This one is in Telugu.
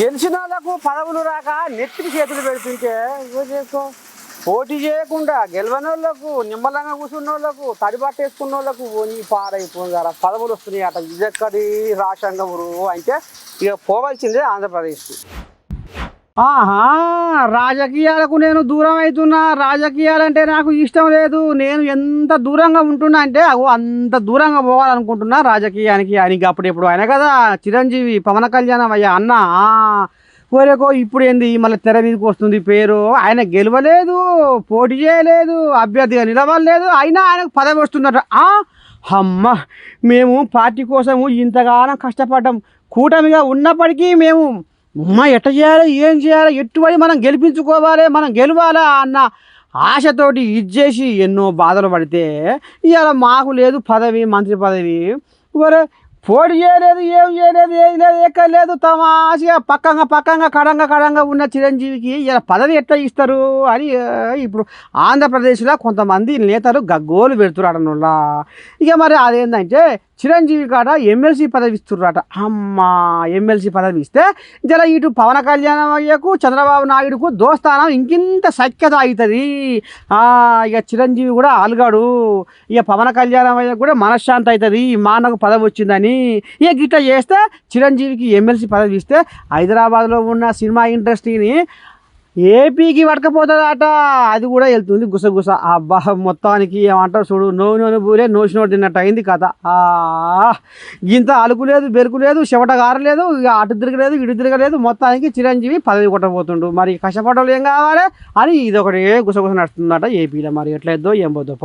గెలిచిన వాళ్ళకు పదవులు రాక నెత్తికి చేతులు పెడుతుంటే ఇవో చేసుకో పోటీ చేయకుండా గెలవనోళ్ళకు నిమ్మలంగా కూర్చున్న వాళ్ళకు తడిబట్ట వాళ్ళకు నీ పాడైపోయింది పదవులు వస్తున్నాయి అట. ఇదెక్కడి రాష్ట్రంగా అంటే ఇక పోవాల్సిందే ఆంధ్రప్రదేశ్కి. ఆహా! రాజకీయాలకు నేను దూరం అవుతున్నా రాజకీయాలంటే నాకు ఇష్టం లేదు. నేను ఎంత దూరంగా ఉంటున్నా అంటే అగో అంత దూరంగా పోవాలనుకుంటున్నా రాజకీయానికి. ఆయనకి అప్పుడెప్పుడు ఆయన కదా చిరంజీవి పవన్ కళ్యాణం అయ్యా అన్న. కోరేకో ఇప్పుడు ఏంది మళ్ళీ తెర మీదకి వస్తుంది పేరు. ఆయన గెలవలేదు పోటీ చేయలేదు అభ్యర్థిగా నిలవలేదు. అయినా ఆయనకు పదవి వస్తుందట ఆ, అమ్మ మేము పార్టీ కోసము ఇంతగానో కష్టపడ్డాం. కూటమిగా ఉన్నప్పటికీ మేము అమ్మ ఎట్ట చేయాలి ఏం చేయాలి ఎట్టుబడి మనం గెలిపించుకోవాలి మనం గెలవాలా అన్న ఆశతోటి ఇచ్చేసి ఎన్నో బాధలు పడితే ఇవాళ మాకు లేదు పదవి మంత్రి పదవి. మరి పోటీ చేయలేదు ఏం చేయలేదు ఏం లేదు ఎక్కడ లేదు తమాషగా పక్కంగా పక్కంగా కడంగా కడంగా ఉన్న చిరంజీవికి ఇలా పదవి ఎట్లా ఇస్తారు అని ఇప్పుడు ఆంధ్రప్రదేశ్లో కొంతమంది నేతలు గగ్గోలు పెడుతున్నారు పెడుతున్నారనోళ్ళ ఇక మరి అదేంటంటే చిరంజీవి కాడ ఎమ్మెల్సీ పదవి ఇస్తున్నారట అమ్మా ఎమ్మెల్సీ పదవి ఇస్తే జర ఇటు పవన కళ్యాణయ్యకు చంద్రబాబు నాయుడుకు దోస్తానం ఇంకింత సఖ్యత అవుతుంది ఇక చిరంజీవి కూడా ఆలుగాడు. ఇక పవన కళ్యాణ్ అయ్యకు కూడా మనశ్శాంతి అవుతుంది మా అన్నకు పదవి వచ్చిందని. ఇక గిట్ట చేస్తే చిరంజీవికి ఎమ్మెల్సీ పదవి ఇస్తే హైదరాబాద్లో ఉన్న సినిమా ఇండస్ట్రీని ఏపీకి పడకపోతుందట. అది కూడా వెళ్తుంది గుసగుస అబ్బా మొత్తానికి ఏమంటారు చూడు నోవు పూరే నోసి నోటి తిన్నట్టు అయింది కథ. ఆ, ఇంత అలుకు లేదు బెరుకు లేదు చెమట గారలేదు ఇక అటు తిరగలేదు ఇటు తిరగలేదు మొత్తానికి చిరంజీవి పదవి కొట్టబోతుండు. మరి కష్టపడలు ఏం కావాలి అని ఇది ఒకటి గుసగుస నడుస్తుందట ఏపీలో. మరి ఎట్లయిద్దో ఏం పోద్దో